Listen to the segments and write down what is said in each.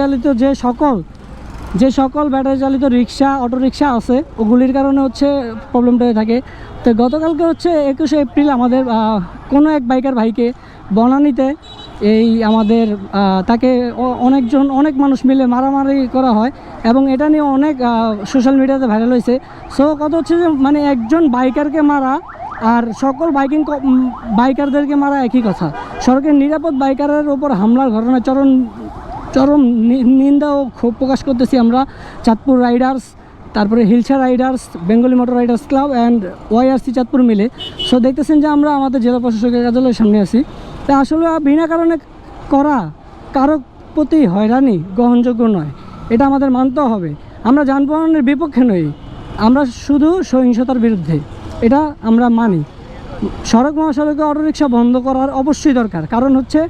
চালিত যে সকল যে সকল ব্যাটারি চালিত রিক্সা অটো রিক্সা আছে, ওগুলির কারণে হচ্ছে প্রবলেমটা হয়ে থাকে। তো গতকালকে হচ্ছে একুশে এপ্রিল আমাদের কোনো এক বাইকার ভাইকে বনানিতে এই আমাদের তাকে অনেকজন, অনেক মানুষ মিলে মারামারি করা হয় এবং এটা নিয়ে অনেক সোশ্যাল মিডিয়াতে ভাইরাল হয়েছে। সো কথা হচ্ছে যে মানে একজন বাইকারকে মারা আর সকল বাইকিং বাইকারদেরকে মারা একই কথা। সড়কের নিরাপদ বাইকারের ওপর হামলার ঘটনা চরম চরম নিন্দা ও ক্ষোভ প্রকাশ করতেছি আমরা। চাঁদপুর রাইডার্স, তারপরে Hilsa riders, Bengali motor riders club and YRC Chandpur মিলে। সো দেখতেছেন যে আমরা আমাদের জেলা প্রশাসকের কার্যালয়ের সামনে আছি। তা আসলে বিনা কারণে করা কারও প্রতি হয়রানি, গ্রহণযোগ্য নয়। এটা আমাদের মানতে হবে। আমরা যানবাহনের বিপক্ষে নই। আমরা শুধু সহিংসতার বিরুদ্ধে। এটা আমরা মানি। সড়ক মহাসড়কে অটোরিকশা বন্ধ করার অবশ্যই দরকার। কারণ হচ্ছে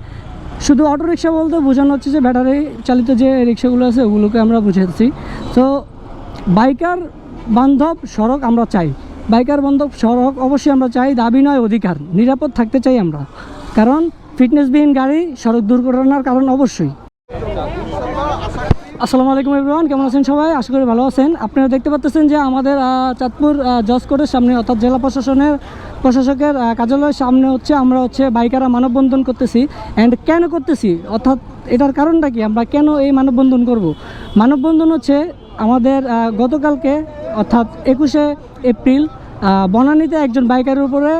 শুধু অটো রিক্সা বলতে বোঝানো হচ্ছে যে ব্যাটারি চালিত যে রিক্সাগুলো আছে ওগুলোকে আমরা বুঝেছি তো বাইকার বান্ধব সড়ক আমরা চাই। বাইকার বান্ধব সড়ক অবশ্যই আমরা চাই, দাবি নয়, অধিকার। নিরাপদ থাকতে চাই আমরা। কারণ ফিটনেসবিহীন গাড়ি সড়ক দুর্ঘটনার কারণ অবশ্যই। আসসালামু আলাইকুম এভরিওয়ান কেমন আছেন সবাই? আশা করি ভালো আছেন। আপনারা দেখতে পাচ্ছেন যে আমাদের চাঁদপুর আহ, জজ কোর্টের সামনে অর্থাৎ জেলা প্রশাসনের প্রশাসকের কার্যালয়ের সামনে হচ্ছে আমরা হচ্ছে বাইকাররা মানববন্ধন করতেছি। অ্যান্ড কেন করতেছি? অর্থাৎ এটার কারণটা কি? আমরা কেন এই মানববন্ধন করব? মানববন্ধন হচ্ছে আমাদের গতকালকে অর্থাৎ একুশে এপ্রিল বনানীতে একজন বাইকারের উপরে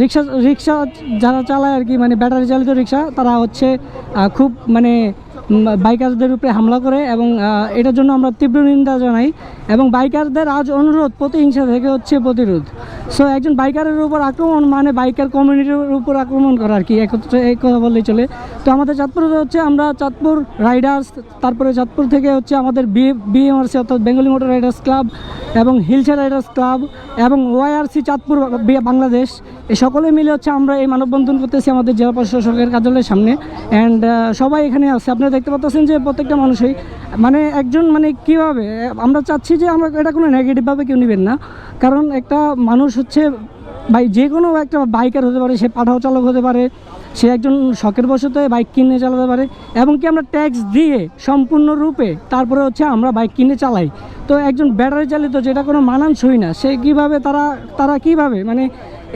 রিক্সা রিক্সা যারা চালায় আর কি মানে ব্যাটারি চালিত রিক্সা তারা হচ্ছে খুব মানে বাইকারদের উপরে হামলা করে এবং এটার জন্য আমরা তীব্র নিন্দা জানাই এবং বাইকারদের আজ অনুরোধ, প্রতিহিংসা থেকে হচ্ছে প্রতিরোধ। সো একজন বাইকারের উপর আক্রমণ মানে বাইকার কমিউনিটির উপর আক্রমণ করা আর কি একত্রে এই কথা বললেই চলে। তো আমাদের চাঁদপুরে হচ্ছে, আমরা চাঁদপুর রাইডার্স তারপরে চাঁদপুর থেকে হচ্ছে আমাদের বিএমআরসি অর্থাৎ বেঙ্গলি মোটর রাইডার্স ক্লাব এবং হিলসা রাইডার্স ক্লাব এবং ওয়াইআরসি চাঁদপুর বাংলাদেশ এই সকলে মিলে হচ্ছে আমরা এই মানববন্ধন করতেছি আমাদের জেলা প্রশাসকের কার্যালয়ের সামনে। অ্যান্ড সবাই এখানে আছে। আপনারা দেখতে পাচ্ছেন যে প্রত্যেকটা মানুষই মানে একজন মানে কীভাবে, আমরা চাচ্ছি যে আমরা, এটা কোনো নেগেটিভভাবে কেউ নেবেন না। কারণ একটা মানুষ হচ্ছে, ভাই, যে কোনো একটা বাইকার হতে পারে, সে পাঠাও চালক হতে পারে, সে একজন শখের বশতে বাইক কিনে চালাতে পারে এবং কি আমরা ট্যাক্স দিয়ে সম্পূর্ণরূপে তারপরে হচ্ছে আমরা বাইক কিনে চালাই। তো একজন ব্যাটারি চালিত, যেটা কোনো মানানসই না, সে কীভাবে তারা তারা কীভাবে? মানে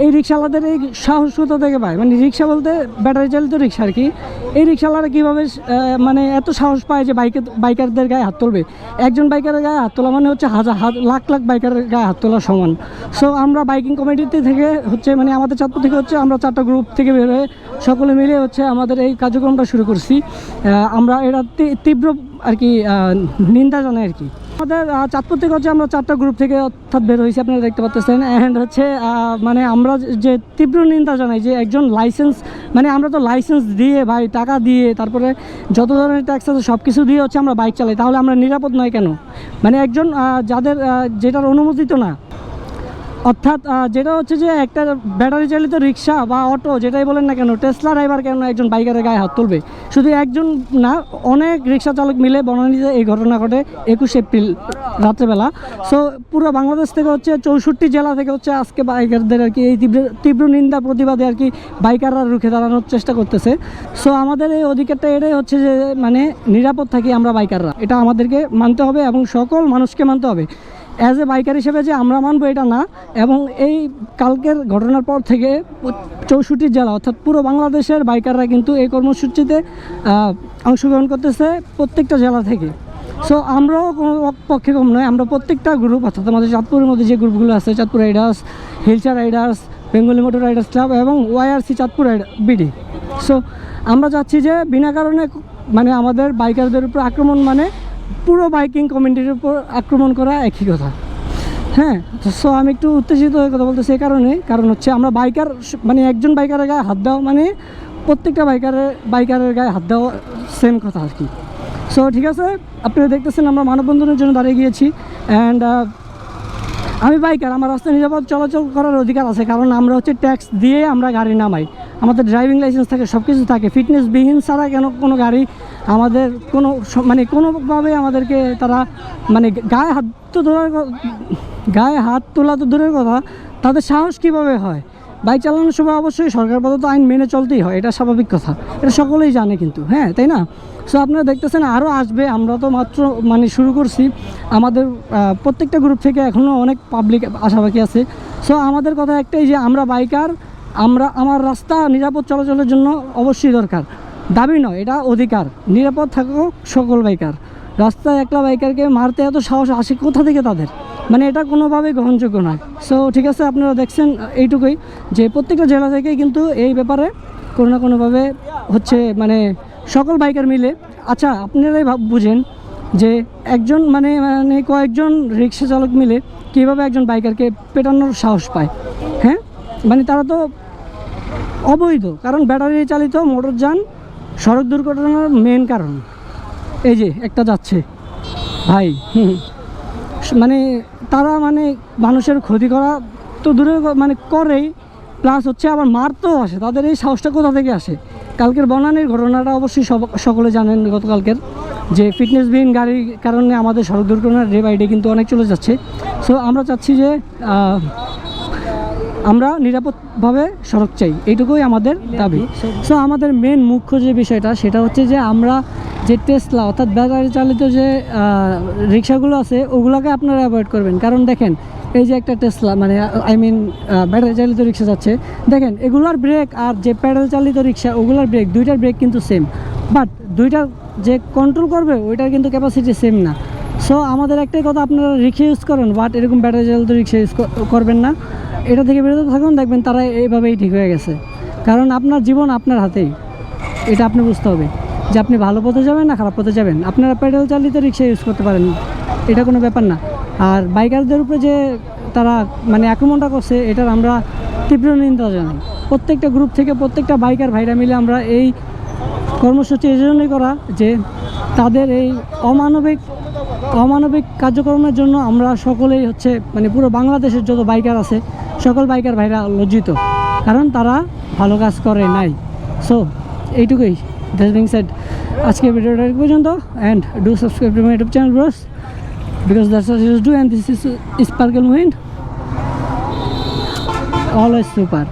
এই রিক্সাওয়ালাদের এই সাহস কোথা থেকে পায় মানে রিক্সা বলতে ব্যাটারি চালিত রিক্সা আর কি। এই রিক্সাওয়ালারা কীভাবে মানে এত সাহস পায় যে বাইকে, বাইকারদের গায়ে হাত তুলবে? একজন বাইকারের গায়ে হাত তোলা মানে হচ্ছে হাজার লাখ লাখ বাইকারের গায়ে হাত তোলা সমান। সো আমরা বাইকিং কমিটিতে থেকে হচ্ছে মানে আমাদের চাঁদপুর থেকে হচ্ছে, আমরা চারটা গ্রুপ থেকে বের হয়ে সকলে মিলে হচ্ছে আমাদের এই কার্যক্রমটা শুরু করছি। আমরা এটা তীব্র আর কি নিন্দা জানাই আর কি। আমাদের চাঁদপুর থেকে হচ্ছে আমরা চারটা গ্রুপ থেকে অর্থাৎ বের হয়েছি, আপনারা দেখতে পাচ্ছেন অ্যান্ড হচ্ছে মানে আমরা যে তীব্র নিন্দা জানাই যে একজন লাইসেন্স মানে আমরা তো লাইসেন্স দিয়ে ভাই, টাকা দিয়ে, তারপরে যত ধরনের ট্যাক্স আছে সব কিছু দিয়ে হচ্ছে আমরা বাইক চালাই। তাহলে আমরা নিরাপদ নয় কেন? মানে একজন যাদের যেটার অনুমোদিত না অর্থাৎ যেটা হচ্ছে যে একটা ব্যাটারি চালিত রিক্সা বা অটো যেটাই বলেন না কেন টেসলা ড্রাইভার কেন একজন বাইকারের গায়ে হাত তুলবে? শুধু একজন না, অনেক রিক্সা চালক মিলে বনানীতে এই ঘটনা ঘটে একুশ এপ্রিল রাত্রেবেলা। সো পুরো বাংলাদেশ থেকে হচ্ছে চৌষট্টি জেলা থেকে হচ্ছে আজকে বাইকারদের আর কি এই তীব্র তীব্র নিন্দা, প্রতিবাদে আর কি বাইকাররা রুখে দাঁড়ানোর চেষ্টা করতেছে। সো আমাদের এই অধিকারটা এটাই হচ্ছে যে মানে নিরাপদ থাকি আমরা বাইকাররা এটা আমাদেরকে মানতে হবে এবং সকল মানুষকে মানতে হবে। অ্যাজ এ বাইকার হিসেবে যে আমরা মানবো এটা না, এবং এই কালকের ঘটনার পর থেকে চৌষট্টি জেলা, অর্থাৎ পুরো বাংলাদেশের বাইকাররা কিন্তু এই কর্মসূচিতে অংশগ্রহণ করতেছে প্রত্যেকটা জেলা থেকে। সো আমরাও কোনো পক্ষে কম নয়, আমরা প্রত্যেকটা গ্রুপ অর্থাৎ আমাদের চাঁদপুরের মধ্যে যে গ্রুপগুলো আছে, Chandpur riders Hilsa riders Bengali motor riders club এবং ওয়াইআরসি চাঁদপুর বিডি সো আমরা চাচ্ছি যে বিনা কারণে মানে আমাদের বাইকারদের উপর আক্রমণ মানে পুরো বাইকিং কমিউনিটির উপর আক্রমণ করা একই কথা। হ্যাঁ সো আমি একটু উত্তেজিত হয়ে কথা বলতে এই কারণে। কারণ হচ্ছে আমরা বাইকার মানে একজন বাইকারের গায়ে হাত দেওয়া মানে প্রত্যেকটা বাইকারের বাইকারের গায়ে হাত দেওয়া সেম কথা আর কি। সো ঠিক আছে, আপনারা দেখতেছেন আমরা মানববন্ধনের জন্য দাঁড়িয়ে গিয়েছি। অ্যান্ড আমি বাইকার আমার রাস্তায় নিরাপদ চলাচল করার অধিকার আছে। কারণ আমরা হচ্ছে ট্যাক্স দিয়ে আমরা গাড়ি নামাই। আমাদের ড্রাইভিং লাইসেন্স থাকে সব কিছু থাকে। ফিটনেসবিহীন ছাড়া কেন কোনো গাড়ি আমাদের কোনো মানে কোনোভাবে আমাদেরকে তারা মানে গায়ে হাত তো ধরার গায়ে হাত তোলা তো দূরের কথা, তাদের সাহস কীভাবে হয়? বাইক চালানোর সময় অবশ্যই সরকার প্রদত্ত আইন মেনে চলতেই হয়, এটা স্বাভাবিক কথা। এটা সকলেই জানে কিন্তু হ্যাঁ তাই না? সো আপনারা দেখতেছেন আরও আসবে, আমরা তো মাত্র মানে শুরু করছি। আমাদের প্রত্যেকটা গ্রুপ থেকে এখনও অনেক পাবলিক আসা বাকি আছে। সো আমাদের কথা একটাই যে আমরা বাইকার আমরা, আমার রাস্তা নিরাপদ চলাচলের জন্য অবশ্যই দরকার। দাবি নয়, এটা অধিকার। নিরাপদ থাকুক সকল বাইকার। রাস্তায় একলা বাইকারকে মারতে এত সাহস আসে কোথা থেকে তাদের? মানে এটা কোনোভাবেই গ্রহণযোগ্য নয়। সো ঠিক আছে, আপনারা দেখছেন এইটুকুই যে প্রত্যেকটা জেলা থেকেই কিন্তু এই ব্যাপারে কোনো না কোনোভাবে হচ্ছে মানে সকল বাইকার মিলে। আচ্ছা আপনারাই বুঝেন যে একজন মানে মানে কয়েকজন রিক্সা চালক মিলে কীভাবে একজন বাইকারকে পেটানোর সাহস পায় হ্যাঁ? মানে তারা তো অবৈধ, কারণ ব্যাটারি চালিত মোটরযান সড়ক দুর্ঘটনার মেন কারণ। এই যে, একটা যাচ্ছে। ভাই মানে তারা মানে মানুষের ক্ষতি করা তো দূরে মানে করেই প্লাস হচ্ছে আবার মারতেও আসে, তাদের এই সাহসটা কোথা থেকে আসে? কালকের বনানির ঘটনাটা অবশ্যই সকলে জানেন গতকালকের, যে ফিটনেসবিহীন গাড়ির কারণে আমাদের সড়ক দুর্ঘটনার রে বাইডে কিন্তু অনেক চলে যাচ্ছে। সো আমরা চাচ্ছি যে আমরা নিরাপদভাবে সড়ক চাই। এইটুকুই আমাদের দাবি। সো আমাদের মেন মুখ্য যে বিষয়টা, সেটা হচ্ছে যে আমরা যে টেসলা অর্থাৎ ব্যাটারি চালিত যে রিক্সাগুলো আছে, ওগুলোকে আপনারা অ্যাভয়েড করবেন। কারণ দেখেন, এই যে একটা টেসলা মানে আই মিন ব্যাটারি চালিত রিক্সা যাচ্ছে, দেখেন, এগুলোর ব্রেক আর যে প্যাডেল চালিত রিক্সা, ওগুলোর ব্রেক দুইটার ব্রেক কিন্তু সেম বাট দুইটা যে কন্ট্রোল করবে, ওইটার কিন্তু ক্যাপাসিটি সেম না। সো আমাদের একটাই কথা, আপনারা রিক্সা ইউজ করেন বাট এরকম ব্যাটারি চালিত রিক্সা ইউজ করবেন না। এটা থেকে বিরত থাকুন, দেখবেন তারা এইভাবেই ঠিক হয়ে গেছে। কারণ আপনার জীবন আপনার হাতেই। এটা আপনি বুঝতে হবে। যে আপনি ভালো পথে যাবেন না খারাপ পথে যাবেন। আপনারা প্যাডেল চালিত রিক্সা ইউজ করতে পারেন এটা কোনো ব্যাপার না। আর বাইকারদের উপরে যে তারা মানে আক্রমণটা করছে, এটার আমরা তীব্র নিন্দা জানাই। প্রত্যেকটা গ্রুপ থেকে প্রত্যেকটা বাইকার ভাইরা মিলে আমরা এই কর্মসূচি এই জন্যই করা যে তাদের এই অমানবিক অমানবিক কার্যক্রমের জন্য আমরা সকলেই হচ্ছে মানে পুরো বাংলাদেশের যত বাইকার আছে সকল বাইকার ভাইরা লজ্জিত, কারণ তারা ভালো কাজ করে নাই। সো এইটুকুই। দ্যাট বিং সেট আজকে ভিডিওটা পর্যন্ত and do subscribe to my YouTube channel bros because that's is do and this is sparkle Muhin always super